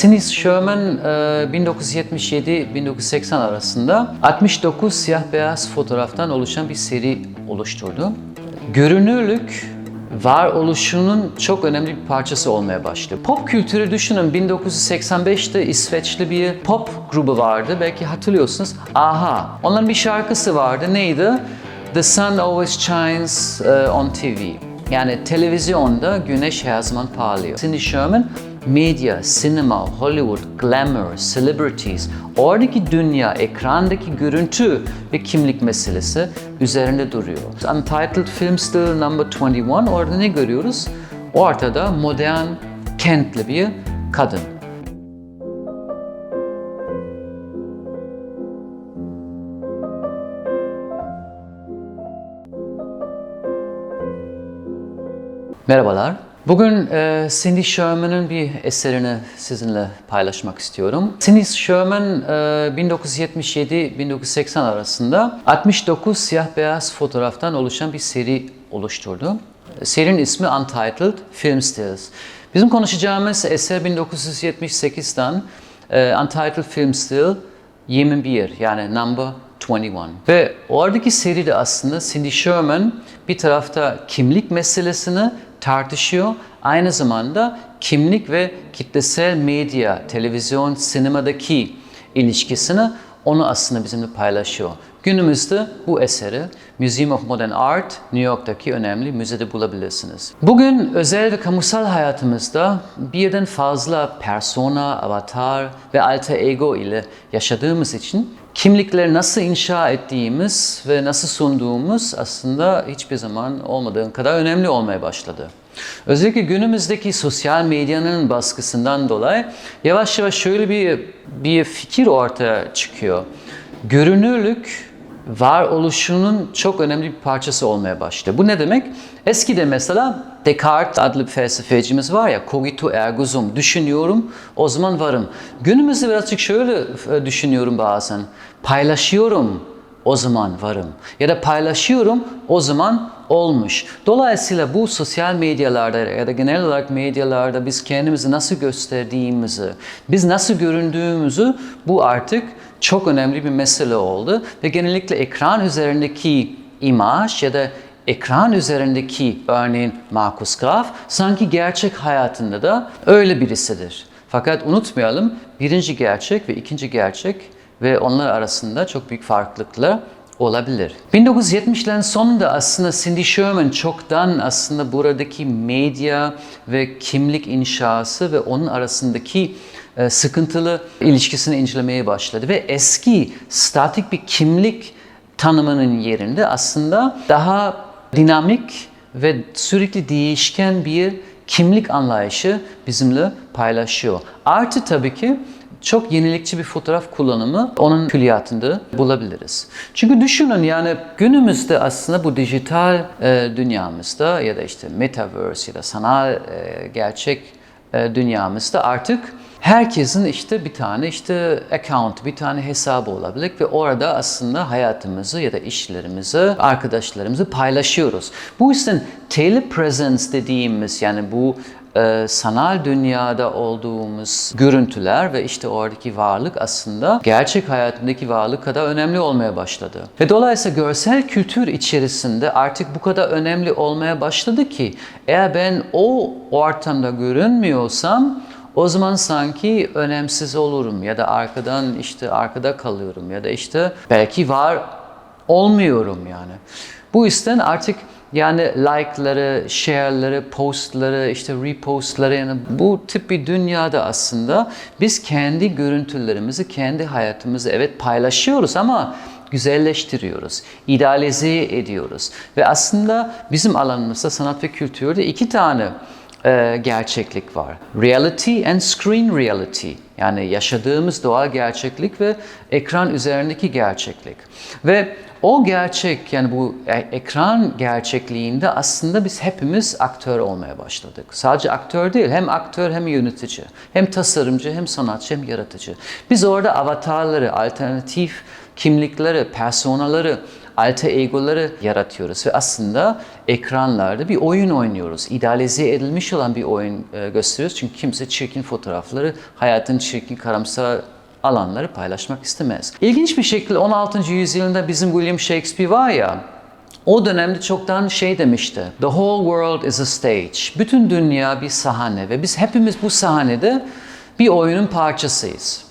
Cindy Sherman e, 1977-1980 arasında 69 siyah beyaz fotoğraftan oluşan bir seri oluşturdu. Görünürlük varoluşunun çok önemli bir parçası olmaya başladı. Pop kültürü düşünün 1985'te İsveçli bir pop grubu vardı. Belki hatırlıyorsunuz. Aha. Onların bir şarkısı vardı. Neydi? The sun always shines uh, on TV. Yani televizyonda güneş her zaman parlıyor. Cindy Sherman medya, sinema, Hollywood, glamour, celebrities, oradaki dünya, ekrandaki görüntü ve kimlik meselesi üzerinde duruyor. Untitled Film Still Number 21 orada ne görüyoruz? Ortada modern, kentli bir kadın. Merhabalar. Bugün e, Cindy Sherman'ın bir eserini sizinle paylaşmak istiyorum. Cindy Sherman e, 1977-1980 arasında 69 siyah beyaz fotoğraftan oluşan bir seri oluşturdu. Serinin ismi Untitled Film Stills. Bizim konuşacağımız eser 1978'den e, Untitled Film Still 21 yani number 21. Ve oradaki seride aslında Cindy Sherman bir tarafta kimlik meselesini tartışıyor. Aynı zamanda kimlik ve kitlesel medya, televizyon, sinemadaki ilişkisini onu aslında bizimle paylaşıyor. Günümüzde bu eseri Museum of Modern Art New York'taki önemli müzede bulabilirsiniz. Bugün özel ve kamusal hayatımızda birden fazla persona, avatar ve alter ego ile yaşadığımız için kimlikleri nasıl inşa ettiğimiz ve nasıl sunduğumuz aslında hiçbir zaman olmadığın kadar önemli olmaya başladı. Özellikle günümüzdeki sosyal medyanın baskısından dolayı yavaş yavaş şöyle bir bir fikir ortaya çıkıyor. Görünürlük varoluşunun çok önemli bir parçası olmaya başladı. Bu ne demek? Eskide mesela Descartes adlı bir felsefecimiz var ya, cogito ergo sum, düşünüyorum, o zaman varım. Günümüzde birazcık şöyle e, düşünüyorum bazen, paylaşıyorum, o zaman varım. Ya da paylaşıyorum, o zaman olmuş. Dolayısıyla bu sosyal medyalarda ya da genel olarak medyalarda biz kendimizi nasıl gösterdiğimizi, biz nasıl göründüğümüzü bu artık çok önemli bir mesele oldu. Ve genellikle ekran üzerindeki imaj ya da ekran üzerindeki örneğin Markus Graf sanki gerçek hayatında da öyle birisidir. Fakat unutmayalım birinci gerçek ve ikinci gerçek ve onlar arasında çok büyük farklılıklar olabilir. 1970'lerin sonunda aslında Cindy Sherman çoktan aslında buradaki medya ve kimlik inşası ve onun arasındaki sıkıntılı ilişkisini incelemeye başladı ve eski statik bir kimlik tanımının yerinde aslında daha dinamik ve sürekli değişken bir kimlik anlayışı bizimle paylaşıyor. Artı tabii ki çok yenilikçi bir fotoğraf kullanımı onun külliyatında bulabiliriz. Çünkü düşünün yani günümüzde aslında bu dijital e, dünyamızda ya da işte metaverse ya da sanal e, gerçek e, dünyamızda artık herkesin işte bir tane işte account, bir tane hesabı olabilir ve orada aslında hayatımızı ya da işlerimizi, arkadaşlarımızı paylaşıyoruz. Bu yüzden telepresence dediğimiz yani bu e, sanal dünyada olduğumuz görüntüler ve işte oradaki varlık aslında gerçek hayatındaki varlık kadar önemli olmaya başladı. Ve dolayısıyla görsel kültür içerisinde artık bu kadar önemli olmaya başladı ki eğer ben o ortamda görünmüyorsam o zaman sanki önemsiz olurum ya da arkadan işte arkada kalıyorum ya da işte belki var olmuyorum yani. Bu yüzden artık yani like'ları, share'ları, post'ları, işte repost'ları yani bu tip bir dünyada aslında biz kendi görüntülerimizi, kendi hayatımızı evet paylaşıyoruz ama güzelleştiriyoruz, idealize ediyoruz. Ve aslında bizim alanımızda sanat ve kültürde iki tane e, gerçeklik var. Reality and screen reality. Yani yaşadığımız doğal gerçeklik ve ekran üzerindeki gerçeklik. Ve o gerçek yani bu e- ekran gerçekliğinde aslında biz hepimiz aktör olmaya başladık. Sadece aktör değil, hem aktör hem yönetici, hem tasarımcı, hem sanatçı, hem yaratıcı. Biz orada avatarları, alternatif kimlikleri, personaları alter egoları yaratıyoruz ve aslında ekranlarda bir oyun oynuyoruz. İdealize edilmiş olan bir oyun e, gösteriyoruz çünkü kimse çirkin fotoğrafları, hayatın çirkin karamsar alanları paylaşmak istemez. İlginç bir şekilde 16. yüzyılda bizim William Shakespeare var ya, o dönemde çoktan şey demişti. The whole world is a stage. Bütün dünya bir sahne ve biz hepimiz bu sahnede bir oyunun parçasıyız.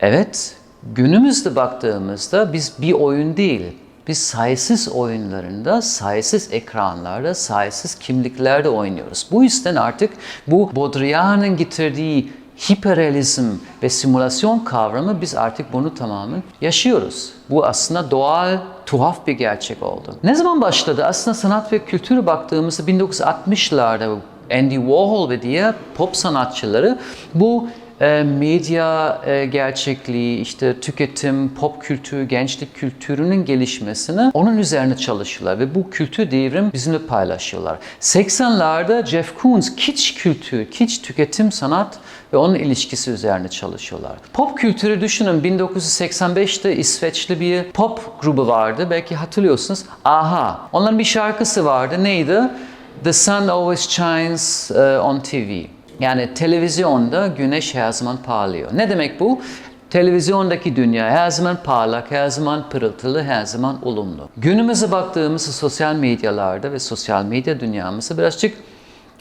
Evet, günümüzde baktığımızda biz bir oyun değil, biz sayısız oyunlarında, sayısız ekranlarda, sayısız kimliklerde oynuyoruz. Bu yüzden artık bu Baudrillard'ın getirdiği hiperrealizm ve simülasyon kavramı biz artık bunu tamamen yaşıyoruz. Bu aslında doğal, tuhaf bir gerçek oldu. Ne zaman başladı? Aslında sanat ve kültüre baktığımızda 1960'larda Andy Warhol ve diğer pop sanatçıları bu e, medya e, gerçekliği, işte tüketim, pop kültürü, gençlik kültürünün gelişmesini onun üzerine çalışıyorlar ve bu kültür devrim bizimle paylaşıyorlar. 80'larda Jeff Koons kitsch kültür, kitsch tüketim sanat ve onun ilişkisi üzerine çalışıyorlar. Pop kültürü düşünün 1985'te İsveçli bir pop grubu vardı. Belki hatırlıyorsunuz. Aha. Onların bir şarkısı vardı. Neydi? The sun always shines uh, on TV. Yani televizyonda güneş her zaman parlıyor. Ne demek bu? Televizyondaki dünya her zaman parlak, her zaman pırıltılı, her zaman olumlu. Günümüze baktığımızda sosyal medyalarda ve sosyal medya dünyamızda birazcık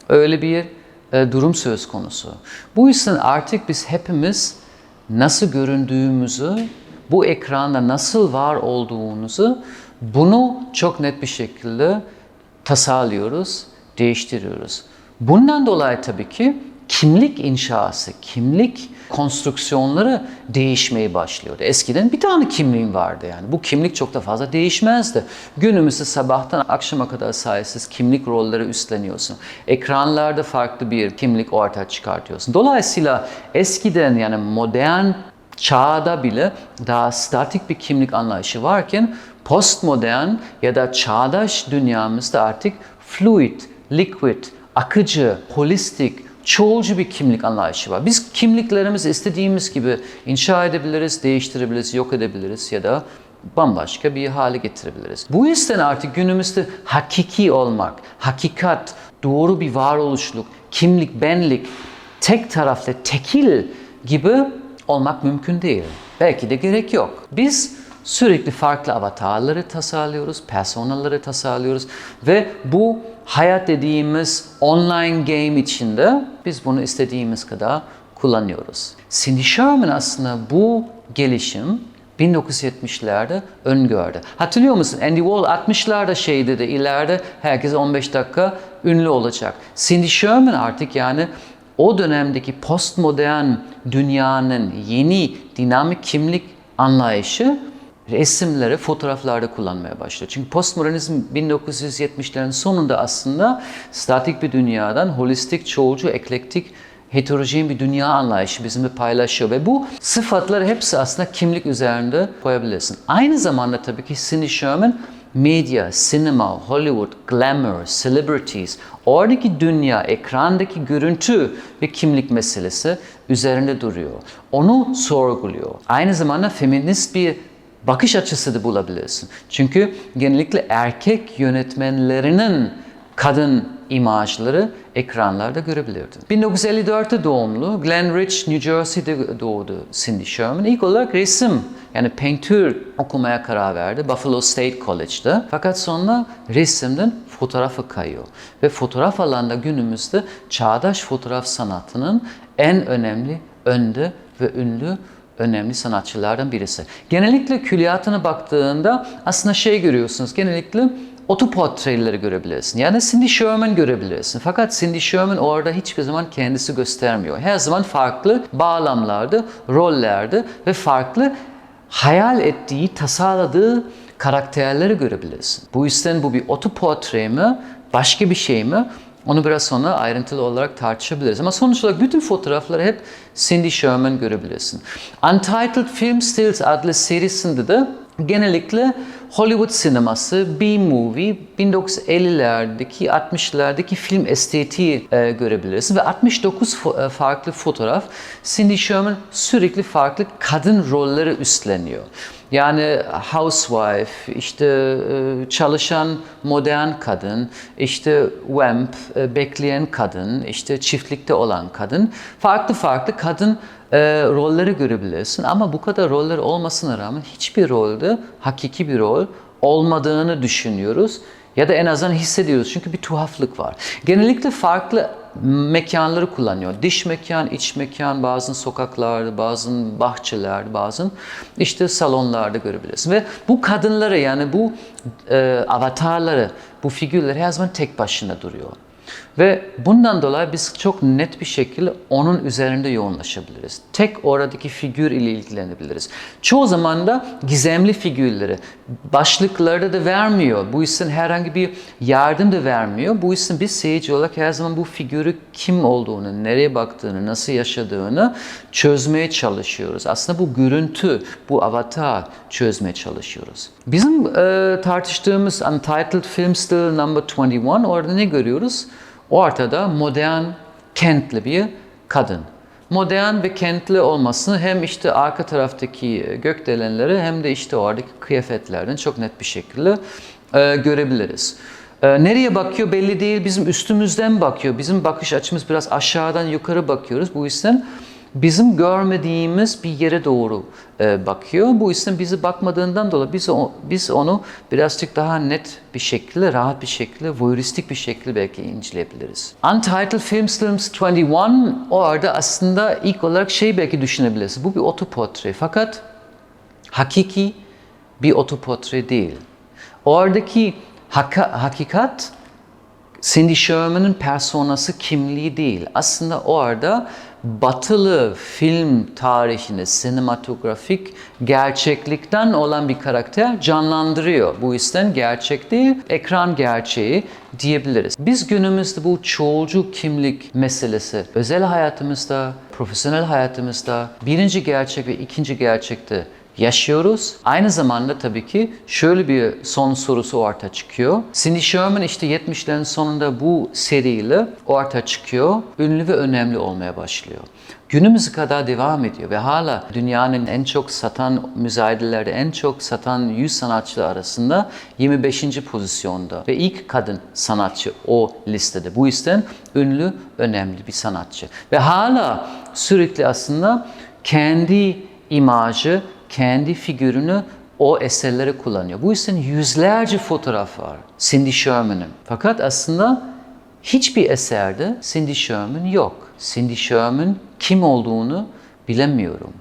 öyle bir e, durum söz konusu. Bu yüzden artık biz hepimiz nasıl göründüğümüzü, bu ekranda nasıl var olduğumuzu bunu çok net bir şekilde tasarlıyoruz, değiştiriyoruz. Bundan dolayı tabii ki kimlik inşası, kimlik konstrüksiyonları değişmeye başlıyordu. Eskiden bir tane kimliğin vardı yani. Bu kimlik çok da fazla değişmezdi. Günümüzde sabahtan akşama kadar sayısız kimlik rolleri üstleniyorsun. Ekranlarda farklı bir kimlik ortaya çıkartıyorsun. Dolayısıyla eskiden yani modern çağda bile daha statik bir kimlik anlayışı varken postmodern ya da çağdaş dünyamızda artık fluid, liquid, akıcı, holistik, çoğulcu bir kimlik anlayışı var. Biz kimliklerimizi istediğimiz gibi inşa edebiliriz, değiştirebiliriz, yok edebiliriz ya da bambaşka bir hale getirebiliriz. Bu yüzden artık günümüzde hakiki olmak, hakikat, doğru bir varoluşluk, kimlik, benlik, tek taraflı, tekil gibi olmak mümkün değil. Belki de gerek yok. Biz sürekli farklı avatarları tasarlıyoruz, personaları tasarlıyoruz ve bu hayat dediğimiz online game içinde biz bunu istediğimiz kadar kullanıyoruz. Cindy Sherman aslında bu gelişim 1970'lerde öngördü. Hatırlıyor musun? Andy Warhol 60'larda şey dedi, ileride herkes 15 dakika ünlü olacak. Cindy Sherman artık yani o dönemdeki postmodern dünyanın yeni dinamik kimlik anlayışı resimleri fotoğraflarda kullanmaya başladı. Çünkü postmodernizm 1970'lerin sonunda aslında statik bir dünyadan holistik, çoğulcu, eklektik, heterojen bir dünya anlayışı bizimle paylaşıyor ve bu sıfatları hepsi aslında kimlik üzerinde koyabilirsin. Aynı zamanda tabii ki Cindy Sherman medya, sinema, Hollywood, glamour, celebrities, oradaki dünya, ekrandaki görüntü ve kimlik meselesi üzerinde duruyor. Onu sorguluyor. Aynı zamanda feminist bir bakış açısı da bulabilirsin. Çünkü genellikle erkek yönetmenlerinin kadın imajları ekranlarda görebilirdin. 1954'te doğumlu, Glen Ridge, New Jersey'de doğdu Cindy Sherman. İlk olarak resim yani paintür okumaya karar verdi Buffalo State College'da. Fakat sonra resimden fotoğrafa kayıyor. Ve fotoğraf alanında günümüzde çağdaş fotoğraf sanatının en önemli, önde ve ünlü önemli sanatçılardan birisi. Genellikle külliyatına baktığında aslında şey görüyorsunuz. Genellikle otoportreleri görebilirsin. Yani Cindy Sherman görebilirsin. Fakat Cindy Sherman orada hiçbir zaman kendisi göstermiyor. Her zaman farklı bağlamlarda, rollerde ve farklı hayal ettiği, tasarladığı karakterleri görebilirsin. Bu yüzden bu bir otoportre mi, başka bir şey mi? Onu biraz sonra ayrıntılı olarak tartışabiliriz. Ama sonuç olarak bütün fotoğrafları hep Cindy Sherman görebilirsin. Untitled Film Stills adlı serisinde de genellikle Hollywood sineması, B-movie, 1950'lerdeki, 60'lardaki film estetiği e, görebiliriz. Ve 69 fo- e, farklı fotoğraf Cindy Sherman sürekli farklı kadın rolleri üstleniyor. Yani housewife, işte e, çalışan modern kadın, işte vamp, e, bekleyen kadın, işte çiftlikte olan kadın. Farklı farklı kadın rolleri görebilirsin ama bu kadar roller olmasına rağmen hiçbir rolde hakiki bir rol olmadığını düşünüyoruz ya da en azından hissediyoruz çünkü bir tuhaflık var. Genellikle farklı mekanları kullanıyor. Dış mekan, iç mekan, bazen sokaklarda, bazen bahçelerde, bazen işte salonlarda görebilirsin. Ve bu kadınları yani bu e, avatarları, bu figürleri her zaman tek başına duruyor. Ve bundan dolayı biz çok net bir şekilde onun üzerinde yoğunlaşabiliriz. Tek oradaki figür ile ilgilenebiliriz. Çoğu zaman da gizemli figürleri başlıklarda da vermiyor. Bu yüzden herhangi bir yardım da vermiyor. Bu yüzden biz seyirci olarak her zaman bu figürü kim olduğunu, nereye baktığını, nasıl yaşadığını çözmeye çalışıyoruz. Aslında bu görüntü, bu avatar çözmeye çalışıyoruz. Bizim e, tartıştığımız Untitled Film Still Number 21 orada ne görüyoruz? Ortada modern, kentli bir kadın. Modern ve kentli olmasını hem işte arka taraftaki gökdelenleri hem de işte oradaki kıyafetlerden çok net bir şekilde e, görebiliriz. E, nereye bakıyor belli değil. Bizim üstümüzden bakıyor. Bizim bakış açımız biraz aşağıdan yukarı bakıyoruz. Bu yüzden bizim görmediğimiz bir yere doğru e, bakıyor. Bu yüzden bizi bakmadığından dolayı biz, biz onu birazcık daha net bir şekilde, rahat bir şekilde, voyeuristik bir şekilde belki inceleyebiliriz. Untitled Film Films 21 orada aslında ilk olarak şey belki düşünebiliriz. Bu bir otoportre fakat hakiki bir otoportre değil. Oradaki haka, hakikat Cindy Sherman'ın personası kimliği değil. Aslında orada batılı film tarihini sinematografik gerçeklikten olan bir karakter canlandırıyor. Bu yüzden gerçek değil, ekran gerçeği diyebiliriz. Biz günümüzde bu çoğulcu kimlik meselesi özel hayatımızda, profesyonel hayatımızda birinci gerçek ve ikinci gerçekte yaşıyoruz. Aynı zamanda tabii ki şöyle bir son sorusu ortaya çıkıyor. Cindy Sherman işte 70'lerin sonunda bu seriyle ortaya çıkıyor. Ünlü ve önemli olmaya başlıyor. Günümüze kadar devam ediyor ve hala dünyanın en çok satan müzayedelerde en çok satan 100 sanatçı arasında 25. pozisyonda ve ilk kadın sanatçı o listede. Bu yüzden ünlü, önemli bir sanatçı. Ve hala sürekli aslında kendi imajı, kendi figürünü o eserlere kullanıyor. Bu yüzden yüzlerce fotoğraf var Cindy Sherman'ın. Fakat aslında hiçbir eserde Cindy Sherman yok. Cindy Sherman kim olduğunu bilemiyorum.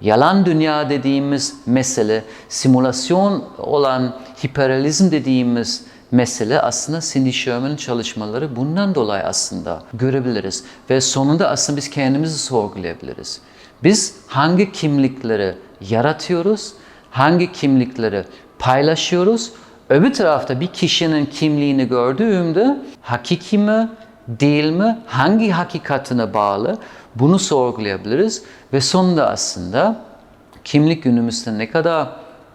Yalan dünya dediğimiz mesele, simülasyon olan hiperrealizm dediğimiz mesele aslında Cindy Sherman'ın çalışmaları bundan dolayı aslında görebiliriz. Ve sonunda aslında biz kendimizi sorgulayabiliriz. Biz hangi kimlikleri yaratıyoruz, hangi kimlikleri paylaşıyoruz, öbür tarafta bir kişinin kimliğini gördüğümde hakiki mi, değil mi, hangi hakikatine bağlı bunu sorgulayabiliriz ve sonunda aslında kimlik günümüzde ne kadar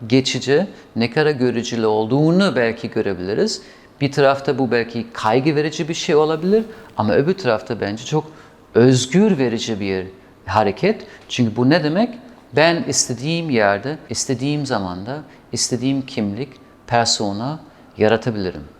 geçici, ne kadar görücülü olduğunu belki görebiliriz. Bir tarafta bu belki kaygı verici bir şey olabilir ama öbür tarafta bence çok özgür verici bir hareket. Çünkü bu ne demek? Ben istediğim yerde, istediğim zamanda, istediğim kimlik, persona yaratabilirim.